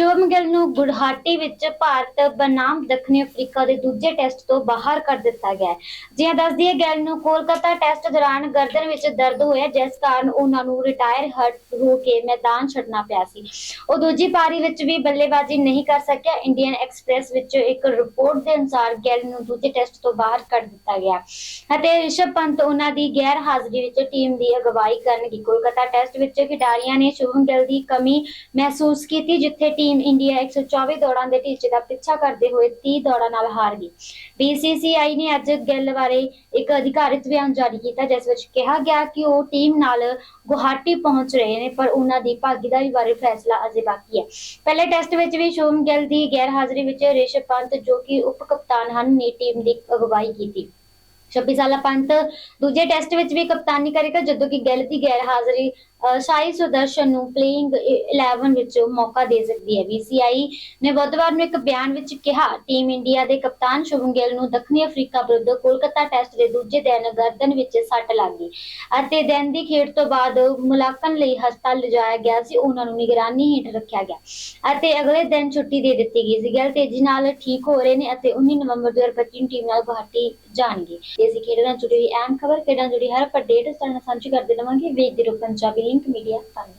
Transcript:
ਸ਼ੁਭਮ ਗਿੱਲ ਨੂੰ ਗੁਵਾਹਾਟੀ ਵਿੱਚ ਭਾਰਤ ਬਨਾਮ ਦੱਖਣੀ ਅਫਰੀਕਾ ਦੇ ਦੂਜੇ ਟੈਸਟ ਤੋਂ ਬਾਹਰ ਕਰ ਦਿੱਤਾ ਗਿਆ ਹੈ। ਜਿਵੇਂ ਦੱਸਦੀ ਹੈ, ਗਿੱਲ ਨੂੰ ਕੋਲਕਾਤਾ ਟੈਸਟ ਦੌਰਾਨ ਗਰਦਨ ਵਿੱਚ ਦਰਦ ਹੋਇਆ, ਜਿਸ ਕਾਰਨ ਉਹਨਾਂ ਨੂੰ ਰਿਟਾਇਰ ਹੋ ਕੇ ਮੈਦਾਨ ਛੱਡਣਾ ਪਿਆ ਸੀ। ਉਹ ਦੂਜੀ ਪਾਰੀ ਵਿੱਚ ਵੀ ਬੱਲੇਬਾਜ਼ੀ ਨਹੀਂ ਕਰ ਸਕਿਆ। ਇੰਡੀਅਨ ਐਕਸਪ੍ਰੈਸ ਵਿੱਚੋਂ ਇੱਕ ਰਿਪੋਰਟ ਦੇ ਅਨੁਸਾਰ ਗਿੱਲ ਨੂੰ ਦੂਜੇ ਟੈਸਟ ਤੋਂ ਬਾਹਰ ਕੱਢ ਦਿੱਤਾ ਗਿਆ ਅਤੇ ਰਿਸ਼ਭ ਪੰਤ ਉਹਨਾਂ ਦੀ ਗੈਰ ਹਾਜ਼ਰੀ ਵਿੱਚ ਟੀਮ ਦੀ ਅਗਵਾਈ ਕਰਨਗੇ। ਕੋਲਕਾਤਾ ਟੈਸਟ ਵਿੱਚ ਖਿਡਾਰੀਆਂ ਨੇ ਸ਼ੁਭਮ ਗਿੱਲ ਦੀ ਕਮੀ ਮਹਿਸੂਸ ਕੀਤੀ, ਜਿੱਥੇ ਟੀਮ ਇੰਡੀਆ 124 ਦੌੜਾਂ ਦੇ ਟੀਚੇ ਦਾ ਪਿੱਛਾ ਕਰਦੇ ਹੋਏ 30 ਦੌੜਾਂ ਨਾਲ ਹਾਰ ਗਈ। BCCI ਨੇ ਅੱਜ ਗਿੱਲ ਬਾਰੇ ਇੱਕ ਅਧਿਕਾਰਿਤ ਬਿਆਨ ਜਾਰੀ ਕੀਤਾ, ਜਿਸ ਵਿੱਚ ਕਿਹਾ ਗਿਆ ਕਿ ਉਹ ਟੀਮ ਨਾਲ ਗੁਵਾਹਾਟੀ ਪਹੁੰਚ ਰਹੇ ਨੇ, ਪਰ ਉਹਨਾਂ ਦੀ ਭਾਗੀਦਾਰੀ ਬਾਰੇ ਫੈਸਲਾ ਅਜੇ ਬਾਕੀ ਹੈ। ਪਹਿਲੇ ਟੈਸਟ ਵਿੱਚ ਵੀ ਸ਼ੋਮ ਗਿੱਲ ਦੀ ਗੈਰ ਹਾਜ਼ਰੀ ਵਿੱਚ ਰਿਸ਼ਭ ਪੰਤ ਜੋ ਕਿ ਉਪ ਕਪਤਾਨ ਹਨ, ਨੇ ਟੀਮ ਦੀ ਅਗਵਾਈ ਕੀਤੀ। 26 ਸਾਲਾ ਪੰਤ, ਦੂਜੇ ਟੈਸਟ ਵਿੱਚ ਵੀ ਕਪਤਾਨੀ ਕਰੇਗਾ, ਜਦੋਂ ਕਿ ਗਿੱਲ ਦੀ ਗੈਰ ਹਾਜ਼ਰੀ ਸਾਈ ਸੁਦਰਸ਼ਨ ਨੂੰ ਪਲੇਇੰਗ 11 ਵਿੱਚ ਮੌਕਾ ਦੇ ਸਕਦੀ ਹੈ। BCI ਨੇ ਬੁੱਧਵਾਰ ਨੂੰ ਇੱਕ ਬਿਆਨ ਵਿੱਚ ਕਿਹਾ, ਟੀਮ ਇੰਡੀਆ ਦੇ ਕਪਤਾਨ ਸ਼ੁਭਮ ਗਿੱਲ ਨੂੰ ਦੱਖਣੀ ਅਫਰੀਕਾ ਵਿਰੁੱਧ ਕੋਲਕਾਤਾ ਟੈਸਟ ਦੇ ਦੂਜੇ ਦਿਨ ਗਰਦਨ ਵਿੱਚ ਸੱਟ ਲੱਗ ਅਤੇ ਦਿਨ ਦੀ ਖੇਡ ਤੋਂ ਬਾਅਦ ਮੁਲਾਕਾਤ ਲਈ ਹਸਪਤਾਲ ਲਿਜਾਇਆ ਗਿਆ ਸੀ। ਉਹਨਾਂ ਨੂੰ ਨਿਗਰਾਨੀ ਹੇਠ ਰੱਖਿਆ ਗਿਆ ਅਤੇ ਅਗਲੇ ਦਿਨ ਛੁੱਟੀ ਦੇ ਦਿੱਤੀ ਗਈ ਸੀ। ਗਿੱਲ ਤੇਜ਼ੀ ਨਾਲ ਠੀਕ ਹੋ ਰਹੇ ਨੇ ਅਤੇ 19 ਨਵੰਬਰ 2025 ਨੂੰ ਟੀਮ ਨਾਲ ਗੁਹਾਟੀ ਜਾਣਗੇ। ਤੇ ਖੇਡਾਂ ਜੁੜੀ ਹੋਈ ਅਹਿਮ ਖਬਰ, ਖੇਡਾਂ ਨਾਲ ਜੁੜੀ ਹਰ ਅਪਡੇਟ ਸਾਡੇ ਨਾਲ ਸਾਂਝੀ ਕਰਦੇ ਰਵਾਂਗੇ। ਵੇਖਦੇ ਰਹੋ ਪੰਜਾਬੀ limpo, ninguém ia.